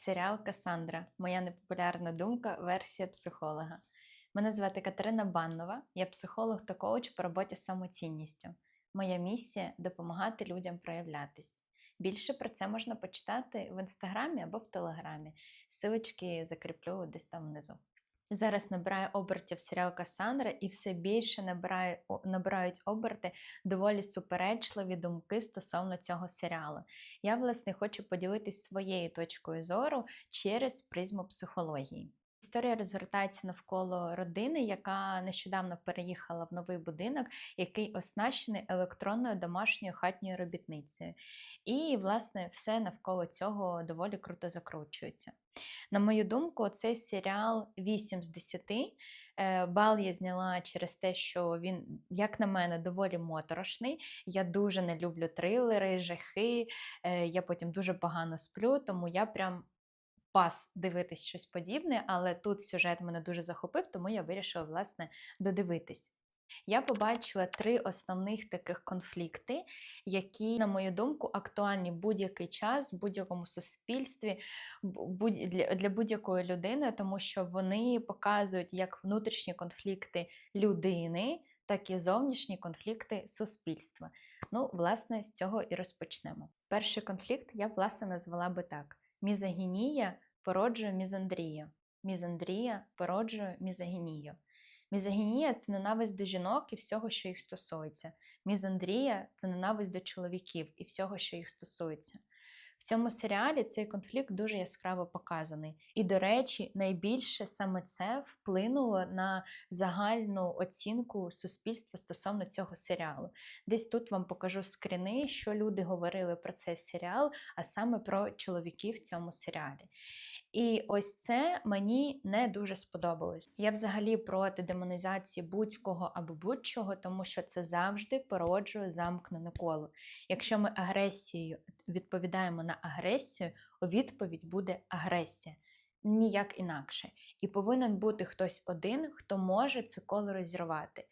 Серіал Касандра. Моя непопулярна думка, версія психолога. Мене звати Катерина Баннова, я психолог та коуч по роботі з самоцінністю. Моя місія допомагати людям проявлятись. Більше про це можна почитати в інстаграмі або в телеграмі. Силочки закріплю десь там внизу. Зараз набирає обертів серіал Касандра, і все більше набирає, набирають оберти доволі суперечливі думки стосовно цього серіалу. Я, власне, хочу поділитись своєю точкою зору через призму психології. Історія розгортається навколо родини, яка нещодавно переїхала в новий будинок, який оснащений електронною домашньою хатньою робітницею. І, власне, все навколо цього доволі круто закручується. На мою думку, цей серіал 8 з 10. Е, Бал я зняла через те, що він, як на мене, доволі моторошний. Я дуже не люблю трилери, жахи. е, Я потім дуже погано сплю, тому я прям пас дивитись щось подібне, але тут сюжет мене дуже захопив, тому я вирішила, власне, додивитись. Я побачила три основних таких конфлікти, які, на мою думку, актуальні будь-який час, в будь-якому суспільстві, для будь-якої людини, тому що вони показують як внутрішні конфлікти людини, так і зовнішні конфлікти суспільства. Ну, власне, з цього і розпочнемо. Перший конфлікт я, власне, назвала би так: мізогінія породжує мізандрію. Мізандрія породжує мізогінію. Мізогінія це ненависть до жінок і всього, що їх стосується. Мізандрія це ненависть до чоловіків і всього, що їх стосується. В цьому серіалі цей конфлікт дуже яскраво показаний. І, до речі, найбільше саме це вплинуло на загальну оцінку суспільства стосовно цього серіалу. Десь тут вам покажу скріни, що люди говорили про цей серіал, а саме про чоловіків в цьому серіалі. І ось це мені не дуже сподобалось. Я взагалі проти демонізації будь-кого або будь-чого, тому що це завжди породжує замкнене коло. Якщо ми агресією відповідаємо на агресію, у відповідь буде агресія. Ніяк інакше. І повинен бути хтось один, хто може це коло розірвати.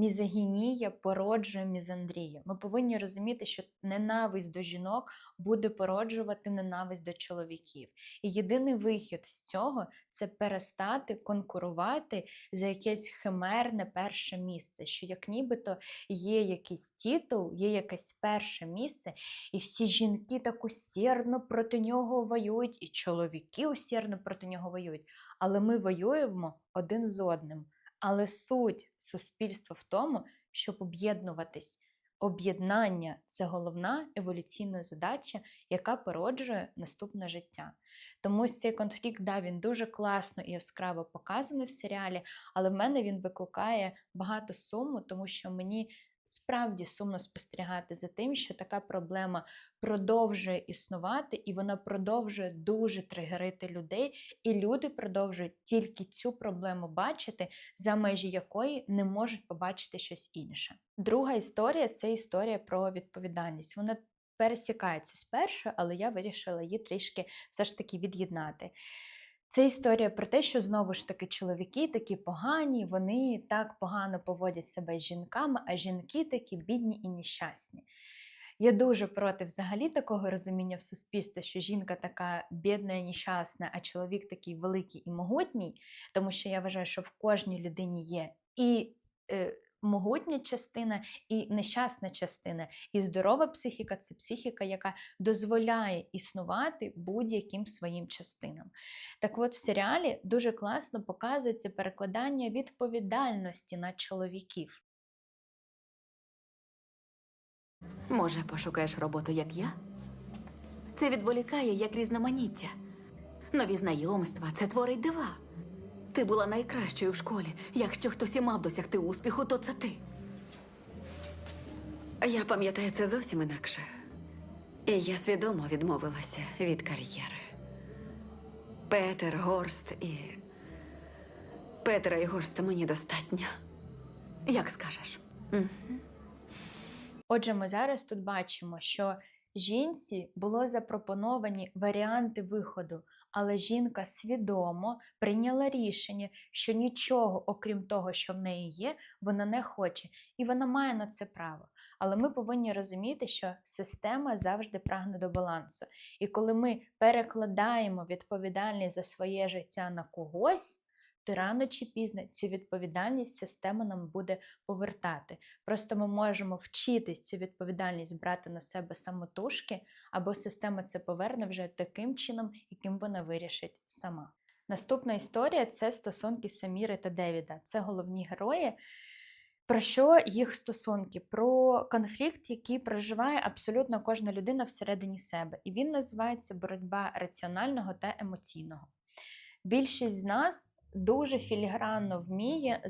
Мізогінія породжує мізандрію. Ми повинні розуміти, що ненависть до жінок буде породжувати ненависть до чоловіків. І єдиний вихід з цього це перестати конкурувати за якесь химерне перше місце, що як нібито є якийсь титул, є якесь перше місце, і всі жінки так усердно проти нього воюють, і чоловіки усердно проти нього воюють. Але ми воюємо один з одним. Але суть суспільства в тому, щоб об'єднуватись. Об'єднання це головна еволюційна задача, яка породжує наступне життя. Тому цей конфлікт, да, він дуже класно і яскраво показаний в серіалі, але в мене він викликає багато суму, тому що мені справді сумно спостерігати за тим, що така проблема продовжує існувати, і вона продовжує дуже тригерити людей, і люди продовжують тільки цю проблему бачити, за межі якої не можуть побачити щось інше. Друга історія це історія про відповідальність. Вона пересікається з першою, але я вирішила її трішки все ж таки від'єднати. Це історія про те, що знову ж таки чоловіки такі погані, вони так погано поводять себе з жінками, а жінки такі бідні і нещасні. Я дуже проти взагалі такого розуміння в суспільстві, що жінка така бідна і нещасна, а чоловік такий великий і могутній, тому що я вважаю, що в кожній людині є і е, могутня частина, і нещасна частина. І здорова психіка це психіка, яка дозволяє існувати будь-яким своїм частинам. Так от в серіалі дуже класно показується перекладання відповідальності на чоловіків. Може, пошукаєш роботу, як я? Це відволікає як різноманіття. Нові знайомства це творить дива. Ти була найкращою в школі. Якщо хтось і мав досягти успіху, то це ти. Я пам'ятаю це зовсім інакше. І я свідомо відмовилася від кар'єри. Петер, Горст і. Петера і Горста мені достатньо. Як скажеш? Отже, ми зараз тут бачимо, що жінці було запропоновані варіанти виходу, але жінка свідомо прийняла рішення, що нічого, окрім того, що в неї є, вона не хоче, і вона має на це право. Але ми повинні розуміти, що система завжди прагне до балансу. І коли ми перекладаємо відповідальність за своє життя на когось, то рано чи пізно цю відповідальність система нам буде повертати. Просто ми можемо вчитись цю відповідальність брати на себе самотужки, або система це поверне вже таким чином, яким вона вирішить сама. Наступна історія це стосунки Саміри та Девіда. Це головні герої. Про що їх стосунки? Про конфлікт, який проживає абсолютно кожна людина всередині себе. І він називається боротьба раціонального та емоційного. Більшість з нас дуже філігранно вміє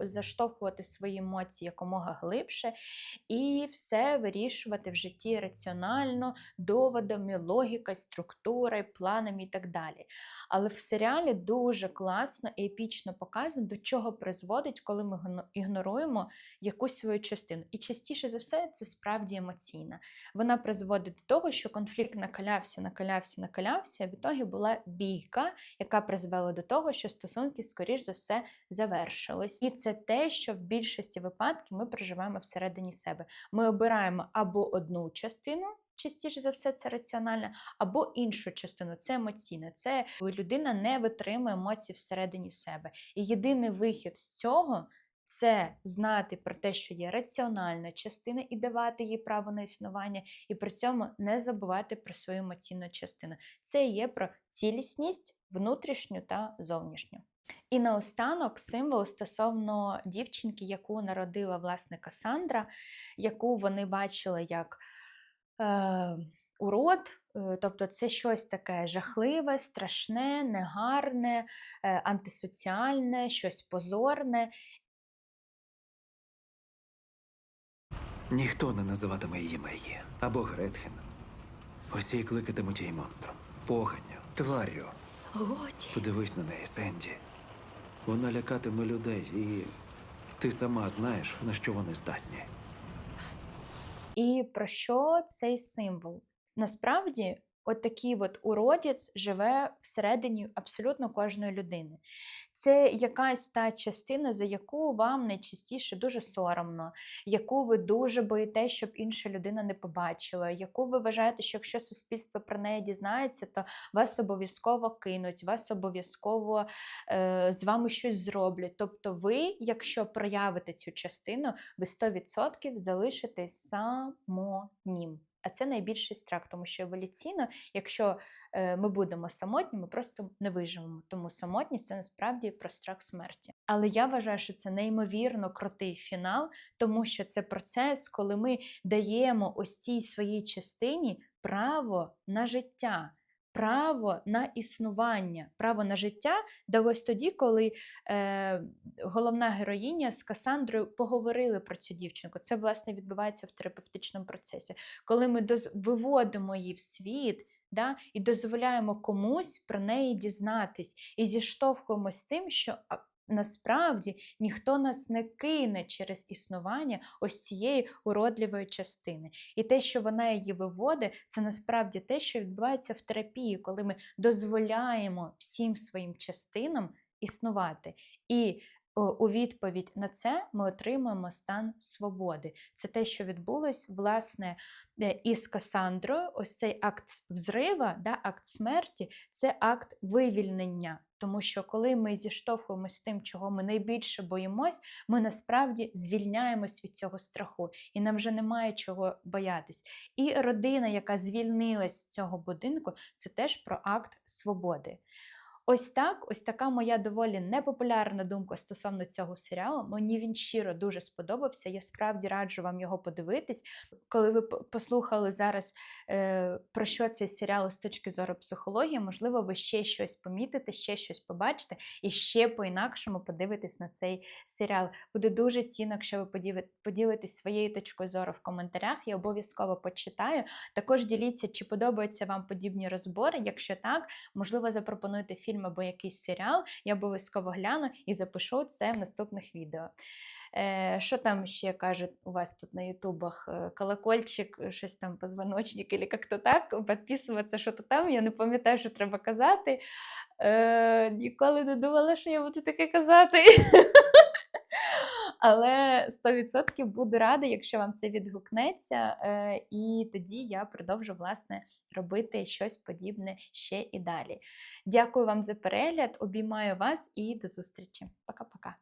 заштовхувати свої емоції якомога глибше і все вирішувати в житті раціонально, доводами, логікою, структурою, планами і так далі. Але в серіалі дуже класно і епічно показано, до чого призводить, коли ми ігноруємо якусь свою частину. І частіше за все це справді емоційна. Вона призводить до того, що конфлікт накалявся, накалявся, накалявся, а в ітогі була бійка, яка призвела до того, що стосунки, скоріш за все, завершились. І це те, що в більшості випадків ми проживаємо всередині себе. Ми обираємо або одну частину. Частіше за все, це раціональне, або іншу частину, це емоційне. Це людина не витримує емоцій всередині себе. І єдиний вихід з цього це знати про те, що є раціональна частина, і давати їй право на існування, і при цьому не забувати про свою емоційну частину. Це є про цілісність внутрішню та зовнішню. І наостанок символ стосовно дівчинки, яку народила власне Касандра, яку вони бачили як е, урод, е, тобто це щось таке жахливе, страшне, негарне, е, антисоціальне, щось позорне. Ніхто не називатиме її Мегі або Гретхен. Усі кликатимуть її монстром, поганню, тварю. Готі. Подивись на неї, Сенді. Вона лякатиме людей, і ти сама знаєш, на що вони здатні. І про що цей символ? Насправді, от такий от уродець живе всередині абсолютно кожної людини. Це якась та частина, за яку вам найчастіше дуже соромно, яку ви дуже боїте, щоб інша людина не побачила, яку ви вважаєте, що якщо суспільство про неї дізнається, то вас обов'язково кинуть, вас обов'язково е, з вами щось зроблять. Тобто, ви, якщо проявите цю частину, ви 100% залишитесь самотнім. А це найбільший страх, тому що еволюційно, якщо е, ми будемо самотні, ми просто не виживемо. Тому самотність це насправді про страх смерті. Але я вважаю, що це неймовірно крутий фінал, тому що це процес, коли ми даємо ось цій своїй частині право на життя. Право на існування, право на життя далось тоді, коли е, головна героїня з Касандрою поговорили про цю дівчинку. Це власне відбувається в терапевтичному процесі, коли ми доз... виводимо її в світ. Да, і дозволяємо комусь про неї дізнатись, і зіштовхуємось тим, що насправді ніхто нас не кине через існування ось цієї уродливої частини. І те, що вона її виводить, це насправді те, що відбувається в терапії, коли ми дозволяємо всім своїм частинам існувати. І у відповідь на це ми отримуємо стан свободи. Це те, що відбулось власне е, із Касандрою. Ось цей акт взрива, да, акт смерті це акт вивільнення. Тому що коли ми зіштовхуємося з тим, чого ми найбільше боїмось, ми насправді звільняємось від цього страху, і нам вже немає чого боятись. І родина, яка звільнилась з цього будинку, це теж про акт свободи. Ось так, ось така моя доволі непопулярна думка стосовно цього серіалу. Мені він щиро дуже сподобався. Я справді раджу вам його подивитись. Коли ви послухали зараз е, про що цей серіал з точки зору психології, можливо, ви ще щось помітите, ще щось побачите і ще по-інакшому подивитесь на цей серіал. Буде дуже цінно, якщо ви поділитесь своєю точкою зору в коментарях. Я обов'язково почитаю. Також діліться, чи подобаються вам подібні розбори. Якщо так, можливо, запропонуйте фільм або якийсь серіал. Я обов'язково гляну і запишу це в наступних відео. Е, що там ще кажуть у вас тут на ютубах? Е, Колокольчик, е, щось там позвоночник, або як-то так, підписуватися, що то там. Я не пам'ятаю, що треба казати. Е, ніколи не думала, що я буду таке казати. Але 100% буду рада, якщо вам це відгукнеться, е, і тоді я продовжу власне робити щось подібне ще і далі. Дякую вам за перегляд, обіймаю вас і до зустрічі. Пока.